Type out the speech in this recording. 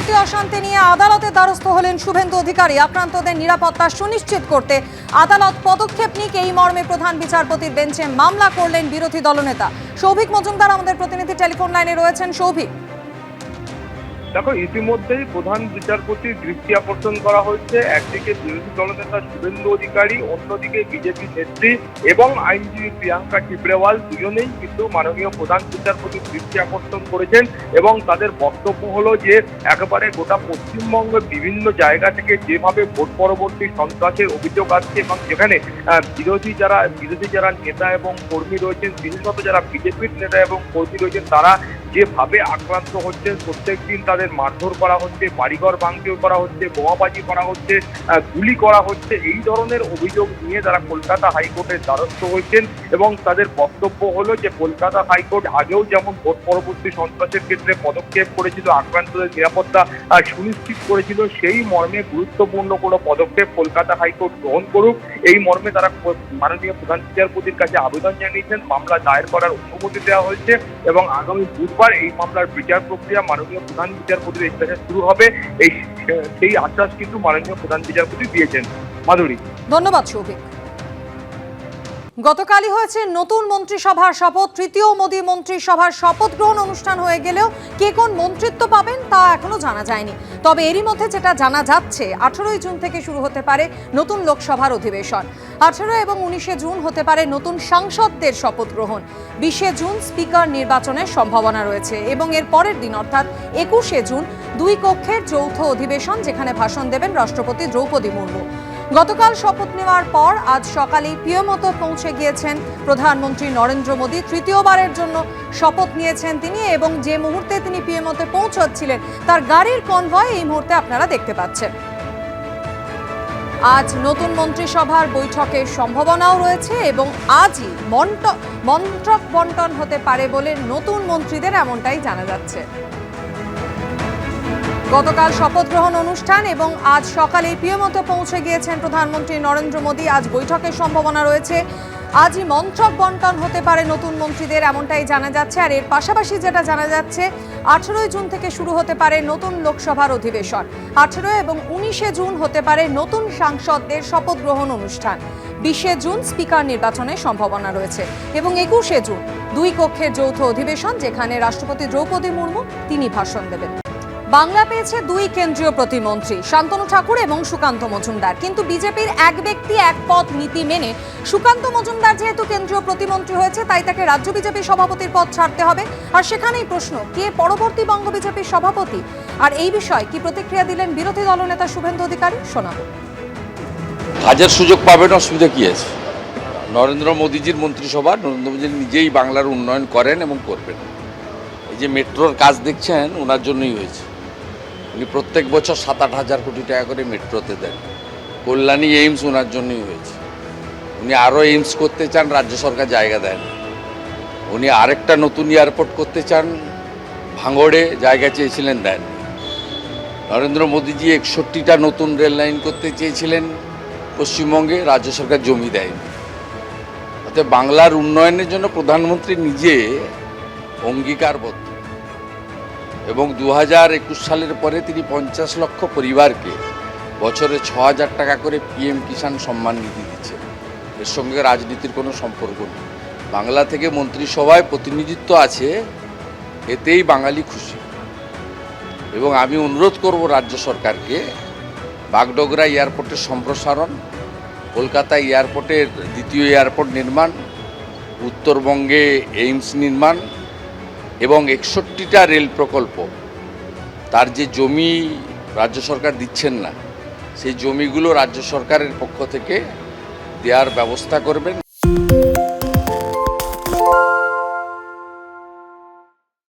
পরবর্তী অশান্তি নিয়ে আদালতে দ্বারস্থ হলেন শুভেন্দু অধিকারী। আক্রান্তদের নিরাপত্তা সুনিশ্চিত করতে আদালত পদক্ষেপ নিক এই মর্মে প্রধান বিচারপতির বেঞ্চে মামলা করলেন বিরোধী দলনেতা। সৌভিক মজুমদার আমাদের প্রতিনিধি টেলিফোন লাইনে রয়েছেন। সৌভিক। দেখো, ইতিমধ্যেই প্রধান বিচারপতির দৃষ্টি আকর্ষণ করা হয়েছে। একদিকে বিরোধী দলনেতা শুভেন্দু অধিকারী, অন্যদিকে বিজেপি নেত্রী এবং আইনজীবী প্রিয়াঙ্কা টিপড়েওয়াল দুজনেই কিন্তু মাননীয় প্রধান বিচারপতির দৃষ্টি আকর্ষণ করেছেন এবং তাদের বক্তব্য হলো যে, একেবারে গোটা পশ্চিমবঙ্গের বিভিন্ন জায়গা থেকে যেভাবে ভোট পরবর্তী সন্ত্রাসের অভিযোগ আসছে এবং যেখানে বিরোধী যারা বিরোধী যারা নেতা এবং কর্মী রয়েছেন, বিশেষত যারা বিজেপির নেতা এবং কর্মী রয়েছেন, তারা যেভাবে আক্রান্ত হচ্ছেন প্রত্যেক দিন তাদের মারধর করা হচ্ছে, বাড়িঘর ভাঙচুর করা হচ্ছে, বোমাবাজি করা হচ্ছে গুলি করা হচ্ছে, এই ধরনের অভিযোগ নিয়ে তারা কলকাতা হাইকোর্টের দ্বারস্থ হয়েছেন এবং তাদের বক্তব্য হলো যে কলকাতা হাইকোর্ট আগেও যেমন ভোট পরবর্তী সন্ত্রাসের ক্ষেত্রে পদক্ষেপ করেছিল, আক্রান্তদের নিরাপত্তা সুনিশ্চিত করেছিল, সেই মর্মে গুরুত্বপূর্ণ কোনো পদক্ষেপ কলকাতা হাইকোর্ট গ্রহণ করুক। এই মর্মে তারা মাননীয় প্রধান বিচারপতির কাছে আবেদন জানিয়েছেন, মামলা দায়ের করার অনুমতি দেওয়া হয়েছে এবং আগামী বুধবার এই মামলার বিচার প্রক্রিয়া মাননীয় প্রধান বিচারপতির কাছে শুরু হবে। এই, সেই আশ্বাস কিন্তু মাননীয় প্রধান বিচারপতি দিয়েছেন। মাধুরী। ধন্যবাদ, সৌভিক। গতকালই হয়েছে নতুন মন্ত্রিসভার শপথ, তৃতীয় মোদী মন্ত্রিসভার শপথ গ্রহণ অনুষ্ঠান হয়ে গেলেও কে কোন মন্ত্রিত্ব পাবেন তা এখনও জানা যায়নি। তবে এরই মধ্যে যেটা জানা যাচ্ছে, আঠেরোই জুন থেকে শুরু হতে পারে নতুন লোকসভার অধিবেশন। আঠেরো এবং উনিশে জুন হতে পারে নতুন সাংসদদের শপথ গ্রহণ। বিশে জুন স্পিকার নির্বাচনের সম্ভাবনা রয়েছে এবং এর পরের দিন, অর্থাৎ একুশে জুন, দুই কক্ষের যৌথ অধিবেশন যেখানে ভাষণ দেবেন রাষ্ট্রপতি দ্রৌপদী মুর্মু। গতকাল শপথ নেওয়ার পর আজ সকালেই প্রিয়মতো পৌঁছে গিয়েছেন প্রধানমন্ত্রী নরেন্দ্র মোদী। তৃতীয়বারের জন্য শপথ নিয়েছেন তিনি এবং যে মুহূর্তে তিনি পিএমওতে পৌঁছচ্ছিলেন, তার গাড়ির কনভয় এই মুহূর্তে আপনারা দেখতে পাচ্ছেন। আজ নতুন মন্ত্রিসভার বৈঠকের সম্ভাবনাও রয়েছে এবং আজই মন্ত্রক বন্টন হতে পারে বলে নতুন মন্ত্রীদের এমনটাই জানা যাচ্ছে। গতকাল শপথ গ্রহণ অনুষ্ঠান এবং আজ সকালে পিএমতো পৌঁছে গিয়েছেন প্রধানমন্ত্রী নরেন্দ্র মোদী। আজ বৈঠকের সম্ভাবনা রয়েছে। আজই মন্ত্রক বন্টন হতে পারে নতুন মন্ত্রীদের, এমনটাই জানা যাচ্ছে। আর এর পাশাপাশি যেটা জানা যাচ্ছে, আঠেরোই জুন থেকে শুরু হতে পারে নতুন লোকসভার অধিবেশন। আঠেরো এবং উনিশে জুন হতে পারে নতুন সাংসদদের শপথ গ্রহণ অনুষ্ঠান। বিশে জুন স্পিকার নির্বাচনের সম্ভাবনা রয়েছে এবং একুশে জুন দুই কক্ষের যৌথ অধিবেশন, যেখানে রাষ্ট্রপতি দ্রৌপদী মুর্মু তিনি ভাষণ দেবেন। বাংলা পেয়েছে দুই কেন্দ্রীয় প্রতিমন্ত্রী, শান্তনু ঠাকুর এবং সুকান্ত মজুমদার। কিন্তু বিজেপির এক ব্যক্তি, এক পদ নীতি মেনে সুকান্ত মজুমদার যেহেতু কেন্দ্রীয় প্রতিমন্ত্রী হয়েছে, তাই তাকে রাজ্য বিজেপি সভাপতির পদ ছাড়তে হবে। আর সেখানেই প্রশ্ন, কে পরবর্তী বঙ্গ বিজেপির সভাপতি? আর এই বিষয়ে কি প্রতিক্রিয়া দিলেন বিরোধী দলনেতা শুভেন্দু অধিকারী? শোনাবো। কাজের সুযোগ পাবেন, অসুবিধা কী আছে? নরেন্দ্র মোদীজির মন্ত্রিসভা, নরেন্দ্র মোদী নিজেই বাংলার উন্নয়ন করেন এবং করবেন। এই যে মেট্রোর কাজ দেখছেন, ওনার জন্যই হয়েছে। উনি প্রত্যেক বছর সাত আট হাজার কোটি টাকা করে মেট্রোতে দেন। কল্যাণী এইমস ওনার জন্যই হয়েছে। উনি আরও এইমস করতে চান, রাজ্য সরকার জায়গা দেন উনি আরেকটা নতুন এয়ারপোর্ট করতে চান, ভাঙড়ে জায়গা চেয়েছিলেন দেন। নরেন্দ্র মোদীজি একষট্টিটা নতুন রেল লাইন করতে চেয়েছিলেন, পশ্চিমবঙ্গে রাজ্য সরকার জমি দেয়নি। অতএব বাংলার উন্নয়নের জন্য প্রধানমন্ত্রী নিজে অঙ্গীকারবদ্ধ। এবং দু হাজার একুশ সালের পরে তিনি পঞ্চাশ লক্ষ পরিবারকে বছরে ছ হাজার টাকা করে পিএম কিষাণ সম্মান নিধি দিচ্ছে এর সঙ্গে রাজনীতির কোনো সম্পর্ক নেই। বাংলা থেকে মন্ত্রিসভায় প্রতিনিধিত্ব আছে, এতেই বাঙালি খুশি। এবং আমি অনুরোধ করব রাজ্য সরকারকে, বাগডোগরা এয়ারপোর্টের সম্প্রসারণ, কলকাতা এয়ারপোর্টের দ্বিতীয় এয়ারপোর্ট নির্মাণ, উত্তরবঙ্গে এইমস নির্মাণ এবং একষট্টিটা রেল প্রকল্প। তার যে জমি রাজ্য সরকার দিচ্ছেন না, সেই জমিগুলো রাজ্য সরকারের পক্ষ থেকে দেওয়ার ব্যবস্থা করবেন।